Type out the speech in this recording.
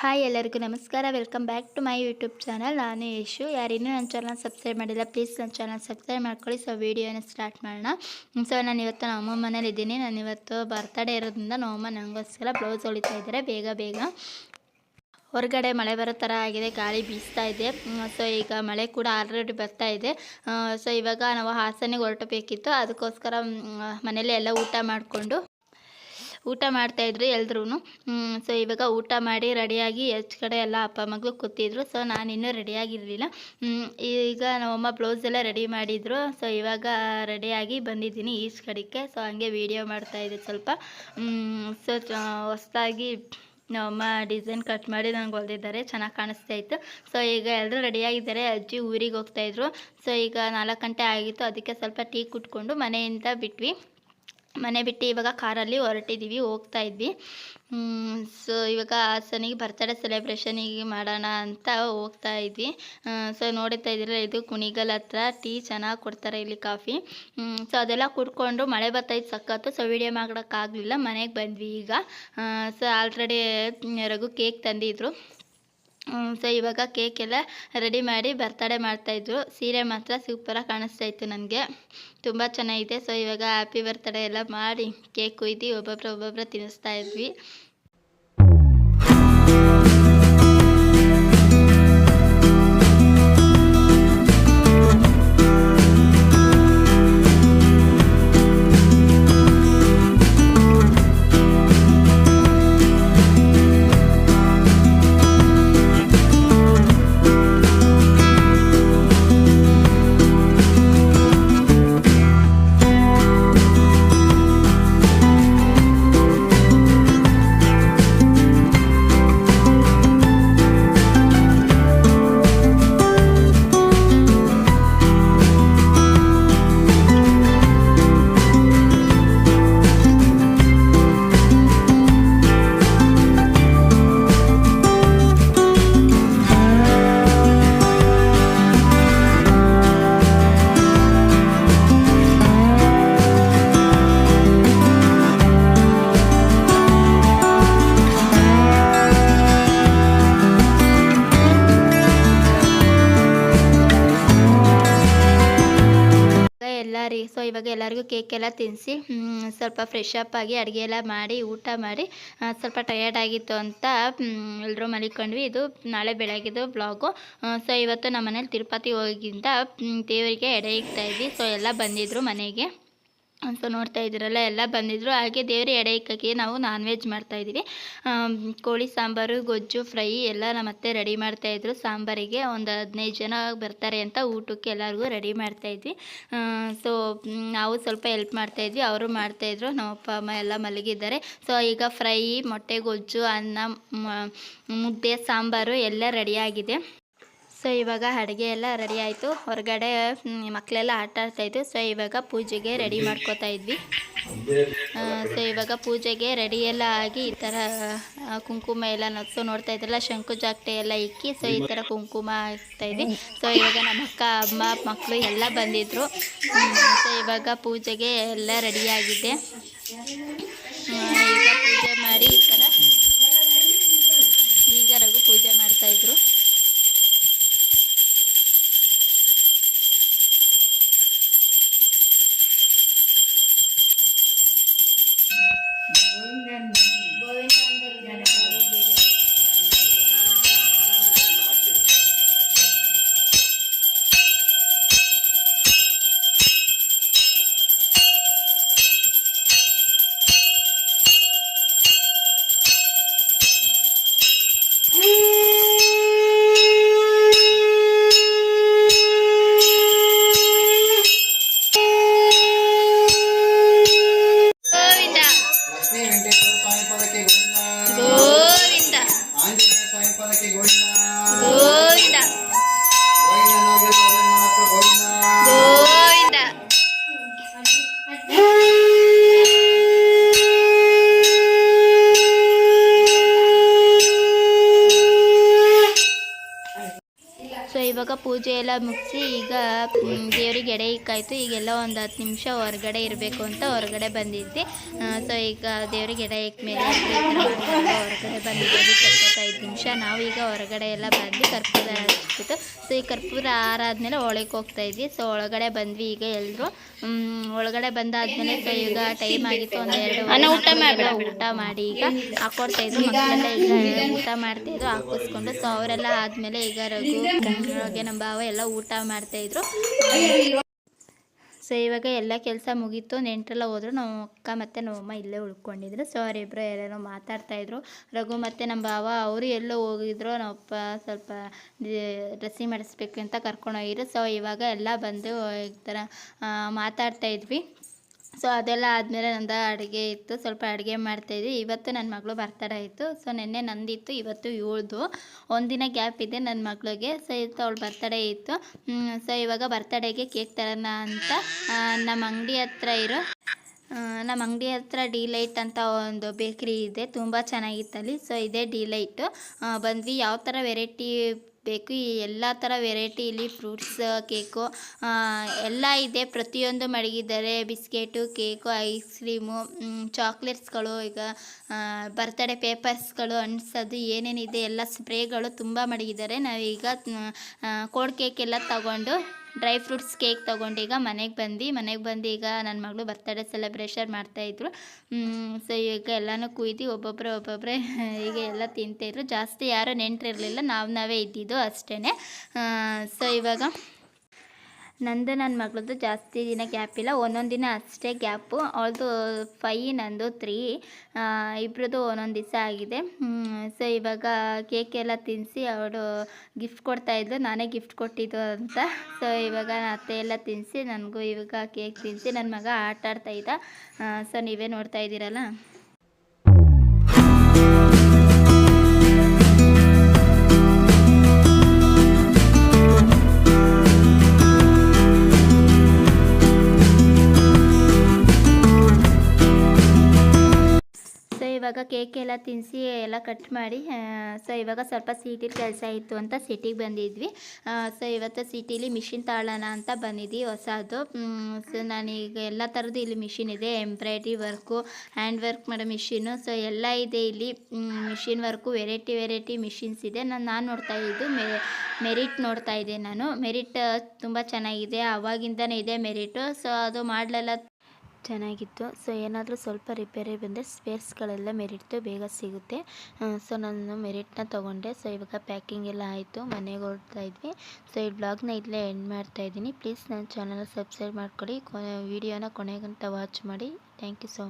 Hi ಎಲ್ಲರಿಗೂ ನಮಸ್ಕಾರ. Welcome back to my YouTube channel ನಾನು ಯಶು ಯಾರಿನ್ನೂ ನನ್ನ ಚಾನಲ್ ಸಬ್ಸ್ಕ್ರೈಬ್ ಮಾಡಿಲ್ಲ ಪ್ಲೀಸ್ ನನ್ನ ಚಾನಲ್ ಸಬ್ಸ್ಕ್ರೈಬ್ ಮಾಡ್ಕೊಳ್ಳಿ. ಸೊ ವೀಡಿಯೋನ ಸ್ಟಾರ್ಟ್ ಮಾಡೋಣ. ಸೊ ನಾನು ಇವತ್ತು ನಮ್ಮ ಮನೇಲಿ ಇದ್ದೀನಿ. ನಾನು ಇವತ್ತು ಬರ್ತಡೇ ಇರೋದ್ರಿಂದ ನಮ್ಮಮ್ಮ ನನಗೋಸ್ಕರ ಬ್ಲೌಸ್ ಹೊಲಿತಾ ಇದ್ದಾರೆ. ಬೇಗ ಬೇಗ. ಹೊರಗಡೆ ಮಳೆ ಬರೋ ಥರ ಆಗಿದೆ, ಗಾಳಿ ಬೀಸ್ತಾ ಇದೆ. ಸೊ ಈಗ ಮಳೆ ಕೂಡ ಆಲ್ರೆಡಿ ಬರ್ತಾ ಇದೆ. ಸೊ ಇವಾಗ ನಾವು ಹಾಸನಿಗೆ ಹೊರಟಬೇಕಿತ್ತು ಅದಕ್ಕೋಸ್ಕರ ಮನೇಲಿ ಎಲ್ಲ ಊಟ ಮಾಡಿಕೊಂಡು ಊಟ ಮಾಡ್ತಾಯಿದ್ರು ಎಲ್ರೂ ಸೊ ಇವಾಗ ಊಟ ಮಾಡಿ ರೆಡಿಯಾಗಿ ಹೆಚ್ಚು ಕಡೆ ಎಲ್ಲ ಅಪ್ಪ ಮಗಳು ಕೂತಿದ್ರು. ಸೊ ನಾನು ಇನ್ನೂ ರೆಡಿಯಾಗಿರಲಿಲ್ಲ ಈಗ ನಮ್ಮಮ್ಮ ಬ್ಲೌಸ್ ಎಲ್ಲ ರೆಡಿ ಮಾಡಿದರು. ಸೊ ಇವಾಗ ರೆಡಿಯಾಗಿ ಬಂದಿದ್ದೀನಿ ಈಚ್ ಕಡೆಗೆ. ಸೊ ಹಂಗೆ ವೀಡಿಯೋ ಮಾಡ್ತಾಯಿದ್ದೆ ಸ್ವಲ್ಪ. ಸೊ ಹೊಸದಾಗಿ ನಮ್ಮಮ್ಮ ಡಿಸೈನ್ ಕಟ್ ಮಾಡಿ ನನಗೆ ಹೊಲ್ದಿದ್ದಾರೆ. ಚೆನ್ನಾಗಿ ಕಾಣಿಸ್ತಾ ಇತ್ತು. ಸೊ ಈಗ ಎಲ್ಲರೂ ರೆಡಿಯಾಗಿದ್ದಾರೆ ಅಜ್ಜಿ ಊರಿಗೆ ಹೋಗ್ತಾಯಿದ್ರು ಸೊ ಈಗ ನಾಲ್ಕು ಗಂಟೆ ಆಗಿತ್ತು. ಅದಕ್ಕೆ ಸ್ವಲ್ಪ ಟೀ ಕುಟ್ಕೊಂಡು ಮನೆಯಿಂದ ಬಿಟ್ವಿ. ಮನೆ ಬಿಟ್ಟು ಇವಾಗ ಕಾರಲ್ಲಿ ಹೊರಟಿದ್ದೀವಿ, ಹೋಗ್ತಾ ಇದ್ವಿ. ಸೊ ಇವಾಗ ಹಾಸನಿಗೆ ಬರ್ತಡೇ ಸೆಲೆಬ್ರೇಷನಿಗೆ ಮಾಡೋಣ ಅಂತ ಹೋಗ್ತಾ ಇದ್ವಿ. ಸೊ ನೋಡ್ತಾ ಇದ್ದೀರ ಇದು ಕುಣಿಗಲ್ ಹತ್ರ ಟೀ ಚೆನ್ನಾಗಿ ಕೊಡ್ತಾರೆ ಇಲ್ಲಿ ಕಾಫಿ. ಸೊ ಅದೆಲ್ಲ ಕುಡ್ಕೊಂಡು ಮಳೆ ಬರ್ತಾಯಿದ್ದು ಸಕ್ಕತ್ತು ಸೊ ವಿಡಿಯೋ ಮಾಡೋಕ್ಕಾಗಲಿಲ್ಲ ಮನೆಗೆ ಬಂದ್ವಿ ಈಗ. ಸೊ ಆಲ್ರೆಡಿ ರಘು ಕೇಕ್ ತಂದಿದ್ರು. ಸೊ ಇವಾಗ ಕೇಕ್ ಎಲ್ಲ ರೆಡಿ ಮಾಡಿ ಬರ್ತಡೇ ಮಾಡ್ತಾಯಿದ್ರು ಸೀರೆ ಮಾತ್ರ ಸೂಪರಾಗಿ ಕಾಣಿಸ್ತಾ ಇತ್ತು ನನಗೆ. ತುಂಬ ಚೆನ್ನಾಗಿದೆ. ಸೊ ಇವಾಗ ಹ್ಯಾಪಿ ಬರ್ತಡೇ ಎಲ್ಲ ಮಾಡಿ ಕೇಕ್ ಕುಯ್ದು ಒಬ್ಬೊಬ್ಬರ ಒಬ್ಬೊಬ್ಬರ ತಿನ್ನಿಸ್ತಾ ಇದ್ವಿ. ಇವಾಗ ಎಲ್ಲರಿಗೂ ಕೇಕ್ ಎಲ್ಲ ತಿನ್ನಿಸಿ ಸ್ವಲ್ಪ ಫ್ರೆಶ್ ಅಪ್ ಆಗಿ ಅಡುಗೆ ಎಲ್ಲ ಮಾಡಿ, ಊಟ ಮಾಡಿ ಸ್ವಲ್ಪ ಟಯರ್ಡ್ ಆಗಿತ್ತು ಅಂತ ಎಲ್ಲರೂ ಮಲಿಕೊಂಡ್ವಿ. ಇದು ನಾಳೆ ಬೆಳಗ್ಗೆದು ಬ್ಲಾಗು ಸೊ ಇವತ್ತು ನಮ್ಮ ಮನೇಲಿ ತಿರುಪತಿ ಹೋಗಿಂದ ದೇವರಿಗೆ ಎಡೆ ಇಕ್ತಾ ಇದ್ವಿ. ಸೊ ಎಲ್ಲ ಬಂದಿದ್ದರು ಮನೆಗೆ. ಸೊ ನೋಡ್ತಾ ಇದ್ದೀರಲ್ಲ, ಎಲ್ಲ ಬಂದಿದ್ದರು ಹಾಗೆ ದೇವ್ರ ಇಕ್ಕಕ್ಕೆ ನಾವು ನಾನ್ ವೆಜ್ ಮಾಡ್ತಾಯಿದ್ದೀವಿ ಕೋಳಿ ಸಾಂಬಾರು, ಗೊಜ್ಜು, ಫ್ರೈ ಎಲ್ಲ ನಮ್ಮ ಅತ್ತೆ ರೆಡಿ ಮಾಡ್ತಾಯಿದ್ರು ಸಾಂಬಾರಿಗೆ ಒಂದು ಹದಿನೈದು ಜನ ಬರ್ತಾರೆ ಅಂತ ಊಟಕ್ಕೆ ಎಲ್ಲರಿಗೂ ರೆಡಿ ಮಾಡ್ತಾಯಿದ್ವಿ ಸೊ ನಾವು ಸ್ವಲ್ಪ ಹೆಲ್ಪ್ ಮಾಡ್ತಾಯಿದ್ವಿ ಅವರು ಮಾಡ್ತಾಯಿದ್ರು ನಮ್ಮ ಅಪ್ಪ, ಅಮ್ಮ ಎಲ್ಲ ಮಲಗಿದ್ದಾರೆ. ಸೊ ಈಗ ಫ್ರೈ, ಮೊಟ್ಟೆ, ಗೊಜ್ಜು, ಅನ್ನ ಮುದ್ದೆ, ಸಾಂಬಾರು ಎಲ್ಲ ರೆಡಿಯಾಗಿದೆ ಸೊ, ಇವಾಗ ಅಡುಗೆ ಎಲ್ಲ ರೆಡಿ ಆಯಿತು. ಹೊರಗಡೆ ಮಕ್ಕಳೆಲ್ಲ ಆಟ ಆಡ್ತಾಯಿದ್ರು ಸೊ, ಇವಾಗ ಪೂಜೆಗೆ ರೆಡಿ ಮಾಡ್ಕೋತಾ ಇದ್ವಿ. ಸೊ, ಇವಾಗ ಪೂಜೆಗೆ ರೆಡಿ ಎಲ್ಲ ಆಗಿ ಈ ಥರ ಕುಂಕುಮ ಎಲ್ಲ ನತ್ತು ನೋಡ್ತಾ ಇದ್ರಲ್ಲ, ಶಂಕು ಜಾಗಟೆ ಎಲ್ಲ ಇಕ್ಕಿ, ಸೊ, ಈ ಥರ ಕುಂಕುಮ ಇದ್ವಿ. ಸೊ, ಇವಾಗ ನಮ್ಮ ಅಕ್ಕ, ಅಮ್ಮ ಮಕ್ಕಳು ಎಲ್ಲ ಬಂದಿದ್ದರು ಸೊ, ಇವಾಗ ಪೂಜೆಗೆ ಎಲ್ಲ ರೆಡಿಯಾಗಿದೆ ಈಗ ಇವಾಗ ಪೂಜೆ ಎಲ್ಲ ಮುಗಿಸಿ ಈಗ ದೇವ್ರಿಗೆ ಎಡೆ ಇಕ್ಕಾಯ್ತು ಈಗೆಲ್ಲ ಒಂದು ಹತ್ತು ನಿಮಿಷ ಹೊರಗಡೆ ಇರಬೇಕು ಅಂತ ಹೊರಗಡೆ ಬಂದಿದ್ದೆ ಸೊ ಈಗ ದೇವ್ರಿಗೆ ಎಡೆ ಇಕ್ಕ ಮೇಲೆ ಹೊರಗಡೆ ಬಂದಿದ್ದೀವಿ ಕರ್ಕೋತಾ ಐದು ನಿಮಿಷ. ನಾವು ಈಗ ಹೊರಗಡೆ ಎಲ್ಲ ಬಂದು ಕರ್ಪೂರ ಹಚ್ಬಿಟ್ಟು ಸೊ ಈ ಕರ್ಪೂರ ಆರಾದ್ಮೇಲೆ ಒಳಗೆ ಹೋಗ್ತಾ ಇದ್ವಿ. ಸೊ ಒಳಗಡೆ ಬಂದ್ವಿ ಈಗ ಎಲ್ಲರೂ ಒಳಗಡೆ ಬಂದಾದ್ಮೇಲೆ ಸೊ ಈಗ ಟೈಮ್ ಆಗಿತ್ತು ಒಂದು ಎರಡು ಊಟ ಮಾಡಿ ಊಟ ಮಾಡಿ ಈಗ ಹಾಕೊಡ್ತಾ ಇದ್ರು. ಮಕ್ಕಳೆಲ್ಲ ಈಗ ಊಟ ಮಾಡ್ತಿದ್ರು ಹಾಕಿಸ್ಕೊಂಡು. ಸೊ ಅವರೆಲ್ಲ ಆದ್ಮೇಲೆ ಈಗ ರಘು ನಮ್ಮ ಭಾವ ಎಲ್ಲ ಊಟ ಮಾಡ್ತಾ ಇದ್ರು. ಸೊ ಇವಾಗ ಎಲ್ಲ ಕೆಲಸ ಮುಗೀತು, ನೆಂಟರೆಲ್ಲ ಹೋದ್ರು, ನಮ್ಮ ಅಕ್ಕ ಮತ್ತು ನಮ್ಮಮ್ಮ ಇಲ್ಲೇ ಉಳ್ಕೊಂಡಿದ್ರು. ಸೊ ಅವರಿಬ್ಬರು ಯಾರೇನೋ ಮಾತಾಡ್ತಾಯಿದ್ರು ರಘು ಮತ್ತು ನಮ್ಮ ಭಾವ, ಅವರು ಎಲ್ಲೋ ಹೋಗಿದ್ರು. ನಮ್ಮಪ್ಪ ಸ್ವಲ್ಪ ಡ್ರೆಸ್ಸಿಂಗ್ ಮಾಡಿಸ್ಬೇಕು ಅಂತ ಕರ್ಕೊಂಡೋಗಿದ್ರು. ಸೊ ಇವಾಗ ಎಲ್ಲ ಬಂದು ಈ ಥರ ಮಾತಾಡ್ತಾಯಿದ್ವಿ ಸೊ ಅದೆಲ್ಲ ಆದಮೇಲೆ ನಂದು ಅಡುಗೆ ಇತ್ತು. ಸ್ವಲ್ಪ ಅಡುಗೆ ಮಾಡ್ತಾಯಿದ್ವಿ ಇವತ್ತು ನನ್ನ ಮಗಳು ಬರ್ತಡೇ ಇತ್ತು ಸೊ ನಿನ್ನೆ ನಂದಿತ್ತು, ಇವತ್ತು ಇವಳ್ದು. ಒಂದಿನ ಗ್ಯಾಪ್ ಇದೆ ನನ್ನ ಮಗಳಿಗೆ. ಸೊ ಇವತ್ತು ಅವಳು ಬರ್ತಡೇ ಇತ್ತು. ಸೊ ಇವಾಗ ಬರ್ತಡೇಗೆ ಕೇಕ್ ತರೋಣ ಅಂತ ನಮ್ಮ ಅಂಗಡಿ ಹತ್ರ ಇರೋ ನಮ್ಮ ಅಂಗಡಿ ಹತ್ರ ಡಿಲೈಟ್ ಅಂತ ಒಂದು ಬೇಕ್ರಿ ಇದೆ, ತುಂಬ ಚೆನ್ನಾಗಿತ್ತಲ್ಲಿ. ಸೊ ಇದೇ ಡಿಲೈಟು. ಬಂದ್ವಿ. ಯಾವ ಥರ ವೆರೈಟಿ ಬೇಕು, ಈ ಎಲ್ಲ ಥರ ವೆರೈಟಿ, ಇಲ್ಲಿ ಫ್ರೂಟ್ಸ್, ಕೇಕು ಎಲ್ಲ ಇದೆ. ಪ್ರತಿಯೊಂದು ಮಡಗಿದ್ದಾರೆ. ಬಿಸ್ಕೆಟು, ಕೇಕು, ಐಸ್ ಕ್ರೀಮು ಚಾಕ್ಲೇಟ್ಸ್ಗಳು, ಈಗ ಬರ್ತಡೇ ಪೇಪರ್ಸ್ಗಳು ಅಂಟಿಸೋದು ಏನೇನಿದೆ, ಎಲ್ಲ ಸ್ಪ್ರೇಗಳು ತುಂಬ ಮಡಗಿದ್ದಾರೆ. ನಾವೀಗ ಕೋಡ್ ಕೇಕ್ ಎಲ್ಲ ತಗೊಂಡು ಡ್ರೈ ಫ್ರೂಟ್ಸ್ ಕೇಕ್ ತೊಗೊಂಡು ಈಗ ಮನೆಗೆ ಬಂದು ಮನೆಗೆ ಬಂದು ಈಗ ನನ್ನ ಮಗಳು ಬರ್ತಡೇ ಸೆಲೆಬ್ರೇಷನ್ ಮಾಡ್ತಾಯಿದ್ರು ಸೊ ಈಗ ಎಲ್ಲನೂ ಕುಯ್ದು ಒಬ್ಬೊಬ್ಬರೇ ಒಬ್ಬೊಬ್ಬರೇ ಈಗ ಎಲ್ಲ ತಿಂತಾಯಿದ್ರು ಜಾಸ್ತಿ ಯಾರೂ ನೆಂಟರಿರಲಿಲ್ಲ ನಾವು ನಾವೇ ಇದ್ದಿದ್ದು ಅಷ್ಟೇ ಸೊ ಇವಾಗ ನಂದು ನನ್ನ ಮಗಳದ್ದು ಜಾಸ್ತಿ ದಿನ ಗ್ಯಾಪ್ ಇಲ್ಲ. ಒಂದೊಂದು ದಿನ ಅಷ್ಟೇ ಗ್ಯಾಪು ಅವಳದು ಫೈ ನಂದು ತ್ರೀ ಇಬ್ಬರದ್ದು ಒಂದೊಂದು ದಿವಸ ಆಗಿದೆ. ಸೊ ಇವಾಗ ಕೇಕ್ ಎಲ್ಲ ತಿನ್ನಿಸಿ ಅವಳು ಗಿಫ್ಟ್ ಕೊಡ್ತಾಯಿದ್ಲು ನಾನೇ ಗಿಫ್ಟ್ ಕೊಟ್ಟಿದ್ದು ಅಂತ. ಸೊ ಇವಾಗ ಅತ್ತೆ ಎಲ್ಲ ತಿನ್ನಿಸಿ ನನಗೂ ಇವಾಗ ಕೇಕ್ ತಿನ್ನಿಸಿ ನನ್ನ ಮಗ ಆಟ ಆಡ್ತಾಯಿದ್ದ ಸೊ ನೀವೇ ನೋಡ್ತಾ ಇದ್ದೀರಲ್ಲ? ಇವಾಗ ಕೇಕ್ ಎಲ್ಲ ತಿನ್ನಿಸಿ ಎಲ್ಲ ಕಟ್ ಮಾಡಿ ಸೊ ಇವಾಗ ಸ್ವಲ್ಪ ಸಿಟಿಲಿ ಕೆಲಸ ಇತ್ತು ಅಂತ ಸಿಟಿಗೆ ಬಂದಿದ್ವಿ. ಸೊ ಇವತ್ತು ಸಿಟಿಲಿ ಮಿಷಿನ್ ತಾಳೋಣ ಅಂತ ಬಂದಿದ್ವಿ ಹೊಸದು. ಸೊ ನಾನೀಗ ಎಲ್ಲ ಥರದ್ದು ಇಲ್ಲಿ ಮಿಷಿನ್ ಇದೆ. ಎಂಬ್ರಾಯ್ಡ್ರಿ ವರ್ಕು ಹ್ಯಾಂಡ್ ವರ್ಕ್ ಮಾಡೋ ಮಿಷಿನು ಸೊ ಎಲ್ಲ ಇದೆ ಇಲ್ಲಿ. Machine work variety variety machines ಇದೆ. ನಾನು ನಾನು ನೋಡ್ತಾ ಇದ್ದು ಮೆರಿಟ್ ನೋಡ್ತಾ ಇದ್ದೆ ನಾನು. ಮೆರಿಟ್ ತುಂಬ ಚೆನ್ನಾಗಿದೆ. ಆವಾಗಿಂದನೇ ಇದೆ ಮೆರಿಟು ಸೊ ಅದು ಮಾಡಲೆಲ್ಲ ಚೆನ್ನಾಗಿತ್ತು. ಸೊ ಏನಾದರೂ ಸ್ವಲ್ಪ ರಿಪೇರಿ ಬಂದರೆ ಸ್ಪೇರ್ಸ್ಗಳೆಲ್ಲ ಮೆರಿಟ್ದು ಬೇಗ ಸಿಗುತ್ತೆ. ಸೊ ನಾನು ಮೆರಿಟ್ನ ತೊಗೊಂಡೆ. ಸೊ ಇವಾಗ ಪ್ಯಾಕಿಂಗ್ ಎಲ್ಲ ಆಯಿತು. ಮನೆಗೆ ಹೊರಡ್ತಾ ಇದ್ವಿ. ಸೊ ಈ ಬ್ಲಾಗ್ನ ಇಲ್ಲೇ ಎಂಡ್ ಮಾಡ್ತಾ ಇದ್ದೀನಿ. ಪ್ಲೀಸ್ ನನ್ನ ಚಾನಲ್ ಸಬ್ಸ್ಕ್ರೈಬ್ ಮಾಡ್ಕೊಳ್ಳಿ ವಿಡಿಯೋನ ಕೊನೆಗಂತ ವಾಚ್ ಮಾಡಿ. Thank you so much